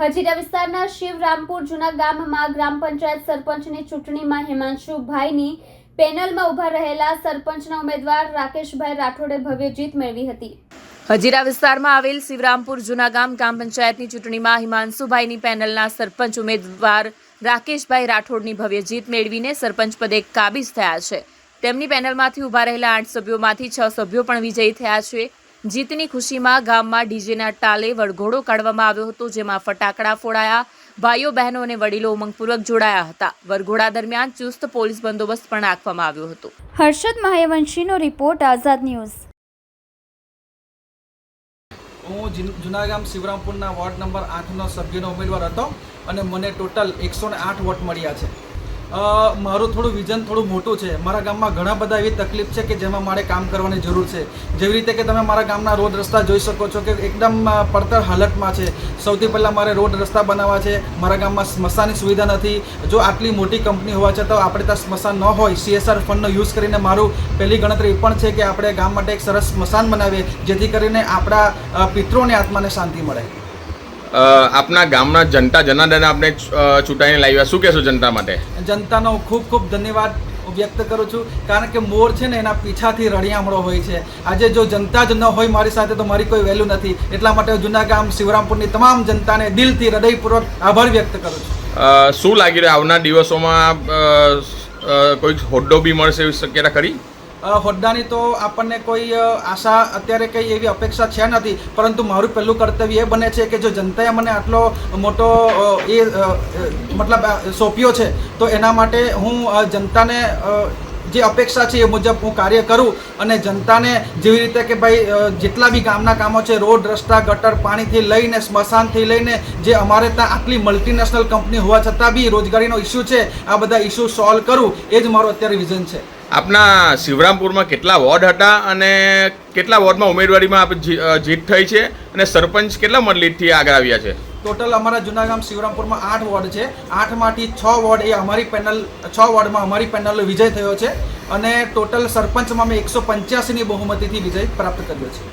હજીરા વિસ્તારના શિવરામપુર જૂના ગામમાં ગ્રામ પંચાયત સરપંચની ચૂંટણીમાં હિમાંશુભાઈની પેનલમાં ઊભા રહેલા સરપંચના ઉમેદવાર રાકેશભાઈ રાઠોડે ભવ્ય જીત મેળવી હતી. હજીરા વિસ્તારમાં આવેલ શિવરામપુર જૂના ગામ ગ્રામ પંચાયતની ચૂંટણીમાં હિમાંશુભાઈની પેનલના સરપંચ ઉમેદવાર રાકેશભાઈ રાઠોડની ભવ્ય જીત મેળવીને સરપંચ પદે કાબીજ થયા છે. તેમની પેનલમાંથી ઊભા રહેલા આઠ સભ્યોમાંથી છ સભ્યો પણ વિજયી થયા છે. જીતની ખુશીમાં ગામમાં ડીજેના ટાલે વળઘોડો કાઢવામાં આવ્યો હતો જેમાં ફટાકડા ફોડાયા ભાઈઓ બહેનો અને વડીલો ઉમંગપૂર્વક જોડાયા હતા. વરઘોડા દરમિયાન ચુસ્ત પોલીસ બંદોબસ્ત પણ રાખવામાં આવ્યો હતો. હર્ષદ મહાયવંશીનો રિપોર્ટ આઝાદ ન્યૂઝ. હું જુનાગામ જૂના શિવરામપુરના વોર્ડ નંબર આઠનો સભ્યનો ઉમેદવાર હતો અને મને ટોટલ એકસો ને આઠ વોટ મળ્યા છે. મારું થોડું વિઝન થોડું મોટું છે. મારા ગામમાં ઘણા બધા એવી તકલીફ છે કે જેમાં મારે કામ કરવાની જરૂર છે. જેવી રીતે કે તમે મારા ગામના રોડ રસ્તા જોઈ શકો છો કે એકદમ પડતર હાલતમાં છે. સૌથી પહેલાં મારે રોડ રસ્તા બનાવવા છે. મારા ગામમાં સ્મશાનની સુવિધા નથી. જો આટલી મોટી કંપની હોવા છતાં આપણે ત્યાં સ્મશાન ન હોય સીએસઆર ફંડનો યુઝ કરીને મારું પહેલી ગણતરી એ પણ છે કે આપણે ગામ માટે એક સરસ સ્મશાન બનાવીએ, જેથી કરીને આપણા પિત્રોને આત્માને શાંતિ મળે. આપના ગામના જનતા જનાર્દન આપણે ચૂંટાઈને લાવ્યા. શું કહેશો જનતા માટે? જનતાનો ખૂબ ખૂબ ધન્યવાદ વ્યક્ત કરું છું. કારણ કે મોર છે ને એના પીછાથી રળિયામણો હોય છે. આજે જો જનતા જ ન હોય મારી સાથે તો મારી કોઈ વેલ્યુ નથી. એટલા માટે હું જૂના ગામ શિવરામપુરની તમામ જનતાને દિલથી હૃદયપૂર્વક આભાર વ્યક્ત કરું છું. શું લાગી રહ્યું? આવનાર દિવસોમાં કોઈ હોદ્દો બી મળશે એવી શક્યતા ખરી? હોદ્દાની તો આપણને કોઈ આશા અત્યારે કંઈ એવી અપેક્ષા છે નથી. પરંતુ મારું પહેલું કર્તવ્ય એ બને છે કે જો જનતાએ મને આટલો મોટો એ મતલબ સોંપ્યો છે, તો એના માટે હું જનતાને જે અપેક્ષા છે એ મુજબ હું કાર્ય કરું અને જનતાને જેવી રીતે કે ભાઈ જેટલા બી ગામના કામો છે, રોડ, રસ્તા, ગટર, પાણીથી લઈને, સ્મશાનથી લઈને, જે અમારે ત્યાં આટલી મલ્ટીનેશનલ કંપની હોવા છતાં બી રોજગારીનો ઇસ્યુ છે, આ બધા ઇસ્યુ સોલ્વ કરું, એ જ મારું અત્યારે વિઝન છે. આપના શિવરામપુરમાં કેટલા વોર્ડ હતા અને કેટલા વોર્ડમાં ઉમેદવારીમાં આપ જીત થઈ છે? અને સરપંચ કેટલા મત આગળ આવ્યા છે? ટોટલ અમારા જૂના ગામ શિવરામપુરમાં આઠ વોર્ડ છે. આઠમાંથી છ વોર્ડ એ અમારી પેનલ, છ વોર્ડમાં અમારી પેનલનો વિજય થયો છે. અને ટોટલ સરપંચમાં અમે એકસો પંચ્યાસીની બહુમતીથી વિજય પ્રાપ્ત કર્યો છે.